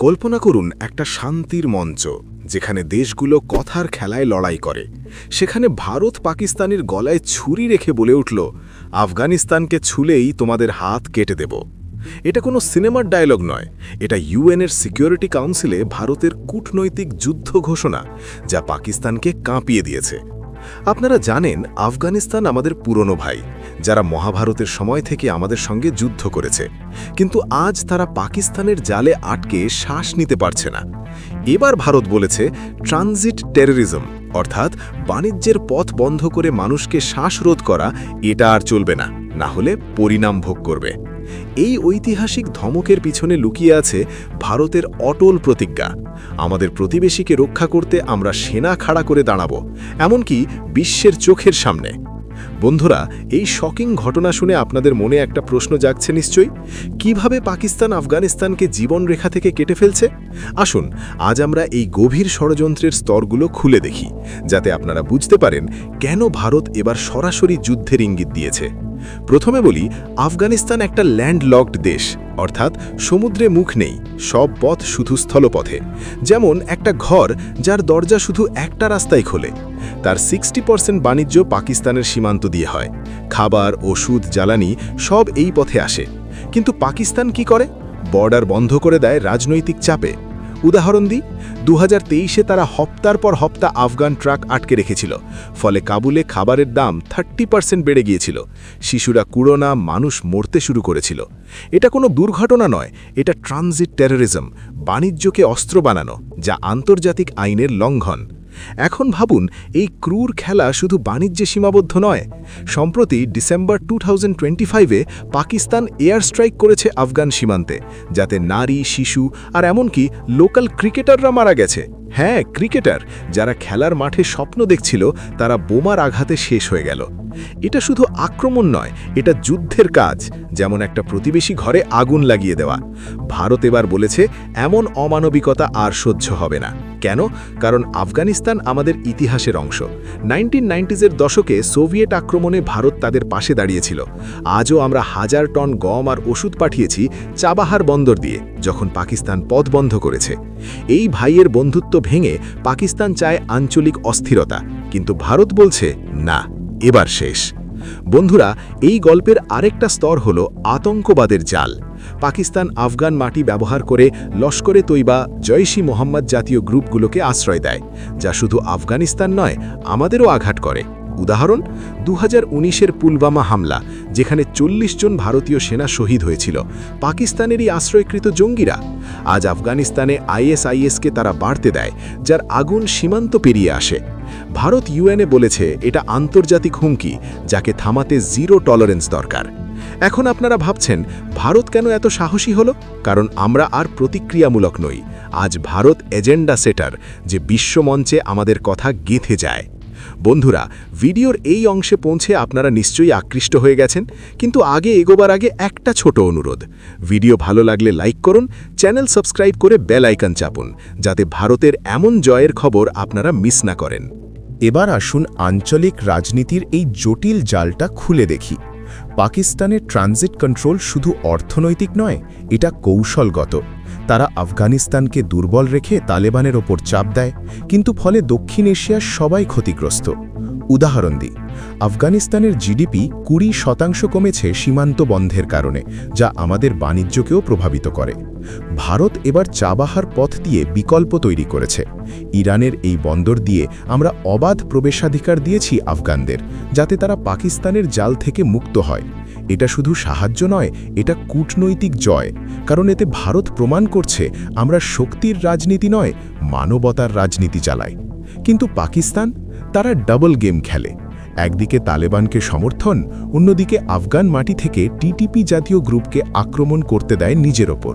কল্পনা করুন একটা শান্তির মঞ্চ, যেখানে দেশগুলো কথার খেলায় লড়াই করে। সেখানে ভারত পাকিস্তানের গলায় ছুরি রেখে বলে উঠল, আফগানিস্তানকে ছুলেই তোমাদের হাত কেটে দেব। এটা কোনো সিনেমার ডায়লগ নয়। এটা ইউএনের সিকিউরিটি কাউন্সিলে ভারতের কূটনৈতিক যুদ্ধ ঘোষণা, যা পাকিস্তানকে কাঁপিয়ে দিয়েছে। আপনারা জানেন, আফগানিস্তান আমাদের পুরনো ভাই। যারা মহাভারতের সময় থেকে আমাদের সঙ্গে যুদ্ধ করেছে। কিন্তু আজ তারা পাকিস্তানের জালে আটকে শ্বাস নিতে পারছে না। এবার ভারত বলেছে ট্রানজিট টেরোরিজম, অর্থাৎ বাণিজ্যের পথ বন্ধ করে মানুষকে শ্বাসরোধ করা, এটা আর চলবে না না হলে পরিণাম ভোগ করবে। এই ঐতিহাসিক ধমকের পিছনে লুকিয়ে আছে ভারতের অটল প্রতিজ্ঞা। আমাদের প্রতিবেশীকে রক্ষা করতে আমরা সেনা খাড়া করে দাঁড়াব, এমনকি বিশ্বের চোখের সামনে। বন্ধুরা, এই শকিং ঘটনা শুনে আপনাদের মনে একটা প্রশ্ন জাগছে নিশ্চয়ই? কীভাবে পাকিস্তান আফগানিস্তানকে জীবনরেখা থেকে কেটে ফেলছে? আসুন, আজ আমরা এই গভীর ষড়যন্ত্রের স্তরগুলো খুলে দেখি, যাতে আপনারা বুঝতে পারেন কেন ভারত এবার সরাসরি যুদ্ধের ইঙ্গিত দিয়েছে। প্রথমে বলি, আফগানিস্তান একটা ল্যান্ডলকড দেশ, অর্থাৎ সমুদ্রে মুখ নেই, সব পথ শুধু স্থলপথে। যেমন একটা ঘর যার দরজা শুধু একটা রাস্তায় খোলে। তার সিক্সটি পার্সেন্ট বাণিজ্য পাকিস্তানের সীমান্ত দিয়ে হয়। খাবার, ওষুধ, জ্বালানি সব এই পথে আসে। কিন্তু পাকিস্তান কি করে? বর্ডার বন্ধ করে দেয় রাজনৈতিক চাপে। উদাহরণ দিই দু হাজার তারা হপ্তার পর হপ্তা আফগান ট্রাক আটকে রেখেছিল, ফলে কাবুলে খাবারের দাম থার্টি পার্সেন্ট বেড়ে গিয়েছিল। শিশুরা কুড়োনা, মানুষ মরতে শুরু করেছিল। এটা কোনো দুর্ঘটনা নয়, এটা ট্রানজিট টেরোরিজম, বাণিজ্যকে অস্ত্র বানানো, যা আন্তর্জাতিক আইনের লঙ্ঘন। এখন ভাবুন, এই ক্রুর খেলা শুধু বাণিজ্যে সীমাবদ্ধ নয়। সম্প্রতি December two thousand Pakistan air strike করেছে আফগান সীমান্তে, যাতে নারী, শিশু আর এমনকি লোকাল ক্রিকেটাররা মারা গেছে। হ্যাঁ ক্রিকেটার। যারা খেলার মাঠে স্বপ্ন দেখছিল, তারা বোমার আঘাতে শেষ হয়ে গেল। এটা শুধু আক্রমণ নয়, এটা যুদ্ধের কাজ, যেমন একটা প্রতিবেশী ঘরে আগুন লাগিয়ে দেওয়া। ভারত এবার বলেছে, এমন অমানবিকতা আর সহ্য হবে না। কেন? কারণ আফগানিস্তান আমাদের ইতিহাসের অংশ। নাইনটিন নাইনটিজের দশকে সোভিয়েট আক্রমণে ভারত তাদের পাশে দাঁড়িয়েছিল। আজও আমরা হাজার টন গম আর ওষুধ পাঠিয়েছি চাবাহার বন্দর দিয়ে, যখন পাকিস্তান পথ বন্ধ করেছে। এই ভাইয়ের বন্ধুত্ব ভেঙে পাকিস্তান চায় আঞ্চলিক অস্থিরতা, কিন্তু ভারত বলছে, না, এবার শেষ। বন্ধুরা, এই গল্পের আরেকটা স্তর হল আতঙ্কবাদের জাল। পাকিস্তান আফগান মাটি ব্যবহার করে লস্করে তৈবা জয়সী মোহাম্মদ জাতীয় গ্রুপগুলোকে আশ্রয় দেয়, যা শুধু আফগানিস্তান নয়, আমাদেরও আঘাত করে। উদাহরণ দু হাজার পুলবামা হামলা, যেখানে চল্লিশ জন ভারতীয় সেনা শহীদ হয়েছিল। পাকিস্তানেরই আশ্রয়কৃত জঙ্গিরা। আজ আফগানিস্তানে আইএসআইএসকে তারা বাড়তে দেয়, যার আগুন সীমান্ত পেরিয়ে আসে। ভারত ইউএনএ বলেছে, এটা আন্তর্জাতিক হুমকি, যাকে থামাতে জিরো টলারেন্স দরকার। এখন আপনারা ভাবছেন, ভারত কেন এত সাহসী হলো? কারণ আমরা আর প্রতিক্রিয়ামূলক নই। আজ ভারত এজেন্ডা সেটার, যে বিশ্বমঞ্চে আমাদের কথা গেঁথে যায়। বন্ধুরা, ভিডিওর এই অংশে পৌঁছে আপনারা নিশ্চয়ই আকৃষ্ট হয়ে গেছেন, কিন্তু আগে এগোবার আগে একটা ছোট অনুরোধ। ভিডিও ভালো লাগলে লাইক করুন, চ্যানেল সাবস্ক্রাইব করে বেল আইকন চাপুন, যাতে ভারতের এমন জয়ের খবর আপনারা মিস না করেন। এবার আসুন আঞ্চলিক রাজনীতির এই জটিল জালটা খুলে দেখি। পাকিস্তানের ট্রানজিট কন্ট্রোল শুধু অর্থনৈতিক নয়, এটা কৌশলগত। তারা আফগানিস্তানকে দুর্বল রেখে তালেবানের ওপর চাপ দেয়, কিন্তু ফলে দক্ষিণ এশিয়ার সবাই ক্ষতিগ্রস্ত। উদাহরণ দিই, আফগানিস্তানের জিডিপি কুড়ি শতাংশ কমেছে সীমান্ত বন্ধের কারণে, যা আমাদের বাণিজ্যকেও প্রভাবিত করে। ভারত এবার চাবাহার পথ দিয়ে বিকল্প তৈরি করেছে। ইরানের এই বন্দর দিয়ে আমরা অবাধ প্রবেশাধিকার দিয়েছি আফগানদের, যাতে তারা পাকিস্তানের জাল থেকে মুক্ত হয়। এটা শুধু সাহায্য নয়, এটা কূটনৈতিক জয়। কারণ এতে ভারত প্রমাণ করছে, আমরা শক্তির রাজনীতি নয়, মানবতার রাজনীতি চালাই। কিন্তু পাকিস্তান? তারা ডাবল গেম খেলে। একদিকে তালেবানকে সমর্থন, অন্যদিকে আফগান মাটি থেকে টিটিপি জাতীয় গ্রুপকে আক্রমণ করতে দেয় নিজের ওপর।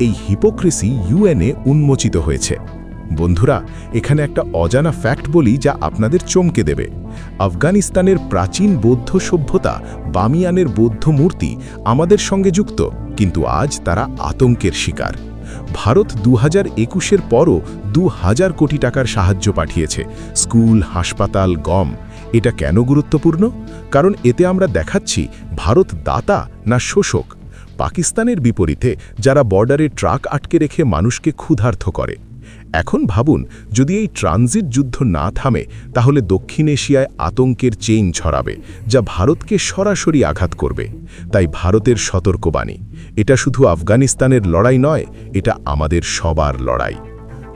এই হিপোক্রেসি ইউএনএ উন্মোচিত হয়েছে। বন্ধুরা, এখানে একটা অজানা ফ্যাক্ট বলি যা আপনাদের চমকে দেবে। আফগানিস্তানের প্রাচীন বৌদ্ধ সভ্যতা, বামিয়ানের বৌদ্ধ মূর্তি আমাদের সঙ্গে যুক্ত, কিন্তু আজ তারা আতঙ্কের শিকার। ভারত দু হাজার একুশের পরও দু হাজার কোটি টাকার সাহায্য পাঠিয়েছে। স্কুল, হাসপাতাল, গম, এটা কেন গুরুত্বপূর্ণ? কারণ এতে আমরা দেখাচ্ছি ভারত দাতা না শোষক। পাকিস্তানের বিপরীতে যারা বর্ডারে ট্রাক আটকে রেখে মানুষকে ক্ষুধার্থ করে এখন ভাবুন, যদি এই ট্রানজিট যুদ্ধ না থামে, তাহলে দক্ষিণ এশিয়ায় আতঙ্কের চেইন ছড়াবে, যা ভারতকে সরাসরি আঘাত করবে। তাই ভারতের সতর্কবাণী, এটা শুধু আফগানিস্তানের লড়াই নয়, এটা আমাদের সবার লড়াই।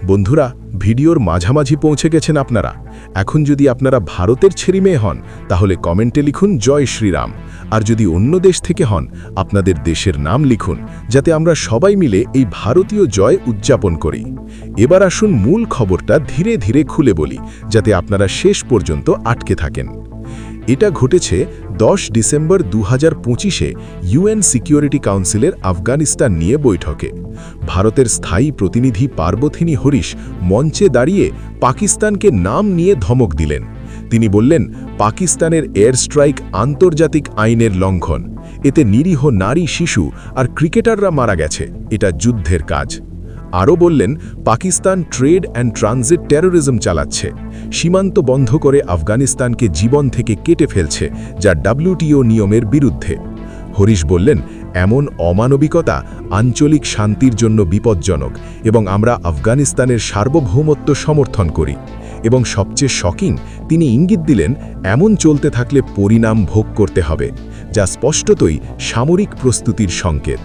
বন্ধুরা, ভিডিওর মাঝামাঝি পৌঁছে গেছেন আপনারা। এখন যদি আপনারা ভারতের ছেড়ি মেয়ে হন, তাহলে কমেন্টে লিখুন জয় শ্রীরাম। আর যদি অন্য দেশ থেকে হন, আপনাদের দেশের নাম লিখুন, যাতে আমরা সবাই মিলে এই ভারতীয় জয় উদযাপন করি। এবার আসুন মূল খবরটা ধীরে ধীরে খুলে বলি, যাতে আপনারা শেষ পর্যন্ত আটকে থাকেন। এটা ঘটেছে দশ ডিসেম্বর দু হাজার পঁচিশে ইউএন সিকিউরিটি কাউন্সিলের আফগানিস্তান নিয়ে বৈঠকে। ভারতের স্থায়ী প্রতিনিধি পার্বথিনী হরিশ মঞ্চে দাঁড়িয়ে পাকিস্তানকে নাম নিয়ে ধমক দিলেন। তিনি বললেন, পাকিস্তানের এয়ার স্ট্রাইক আন্তর্জাতিক আইনের লঙ্ঘন। এতে নিরীহ নারী, শিশু আর ক্রিকেটাররা মারা গেছে। এটা যুদ্ধের কাজ। আরও বললেন, Pakistan trade and transit terrorism চালাচ্ছে। সীমান্ত বন্ধ করে আফগানিস্তানকে জীবন থেকে কেটে ফেলছে, যা ডাব্লিউটিও নিয়মের বিরুদ্ধে। হরিশ বললেন, এমন অমানবিকতা আঞ্চলিক শান্তির জন্য বিপজ্জনক এবং আমরা আফগানিস্তানের সার্বভৌমত্ব সমর্থন করি। এবং সবচেয়ে শকিং তিনি ইঙ্গিত দিলেন, এমন চলতে থাকলে পরিণাম ভোগ করতে হবে, যা স্পষ্টতই সামরিক প্রস্তুতির সংকেত।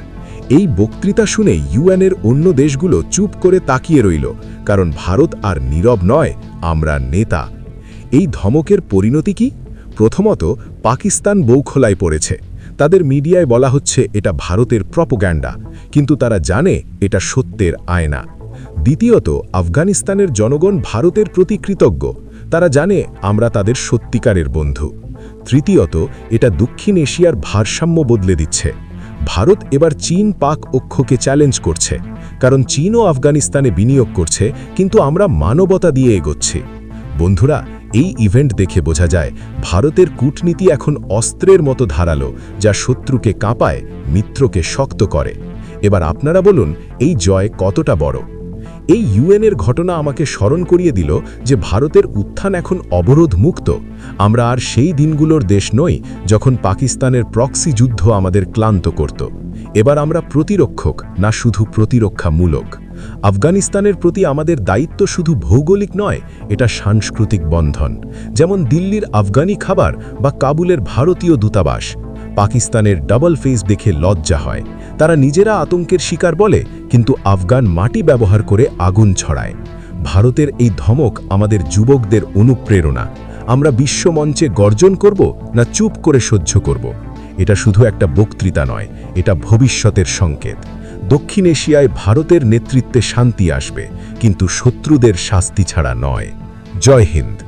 এই বক্তৃতা শুনে ইউএনের অন্য দেশগুলো চুপ করে তাকিয়ে রইল, কারণ ভারত আর নীরব নয়, আমরা নেতা। এই ধমকের পরিণতি কি? প্রথমত, পাকিস্তান বৌখলায় পড়েছে। তাদের মিডিয়ায় বলা হচ্ছে এটা ভারতের প্রপোগ্যান্ডা, কিন্তু তারা জানে এটা সত্যের আয়না। দ্বিতীয়ত, আফগানিস্তানের জনগণ ভারতের প্রতি কৃতজ্ঞ। তারা জানে আমরা তাদের সত্যিকারের বন্ধু। তৃতীয়ত, এটা দক্ষিণ এশিয়ার ভারসাম্য বদলে দিচ্ছে। ভারত এবার চীন পাক অক্ষকে চ্যালেঞ্জ করছে। কারণ চীনও আফগানিস্তানে বিনিয়োগ করছে, কিন্তু আমরা মানবতা দিয়ে এগোচ্ছি। বন্ধুরা, এই ইভেন্ট দেখে বোঝা যায়, ভারতের কূটনীতি এখন অস্ত্রের মতো ধারালো, যা শত্রুকে কাঁপায়, মিত্রকে শক্ত করে। এবার আপনারা বলুন, এই জয় কতটা বড়? এই ইউএনের ঘটনা আমাকে স্মরণ করিয়ে দিল যে ভারতের উত্থান এখন অবরোধ মুক্ত আমরা আর সেই দিনগুলোর দেশ নই যখন পাকিস্তানের প্রক্সি যুদ্ধ আমাদের ক্লান্ত করত। এবার আমরা প্রতিরক্ষক, না শুধু প্রতিরক্ষামূলক। আফগানিস্তানের প্রতি আমাদের দায়িত্ব শুধু ভৌগোলিক নয়, এটা সাংস্কৃতিক বন্ধন। যেমন দিল্লির আফগানি খাবার বা কাবুলের ভারতীয় দূতাবাস। পাকিস্তানের ডাবল ফেস দেখে লজ্জা হয়। তারা নিজেরা আতঙ্কের শিকার বলে কিন্তু আফগান মাটি ব্যবহার করে আগুন ছড়ায়। ভারতের এই ধমক আমাদের যুবকদের অনুপ্রেরণা। আমরা বিশ্বমঞ্চে গর্জন করব না চুপ করে সহ্য করব? এটা শুধু একটা বক্তৃতা নয়, এটা ভবিষ্যতের সংকেত। দক্ষিণ এশিয়ায় ভারতের নেতৃত্বে শান্তি আসবে, কিন্তু শত্রুদের শাস্তি ছাড়া নয়। জয় হিন্দ।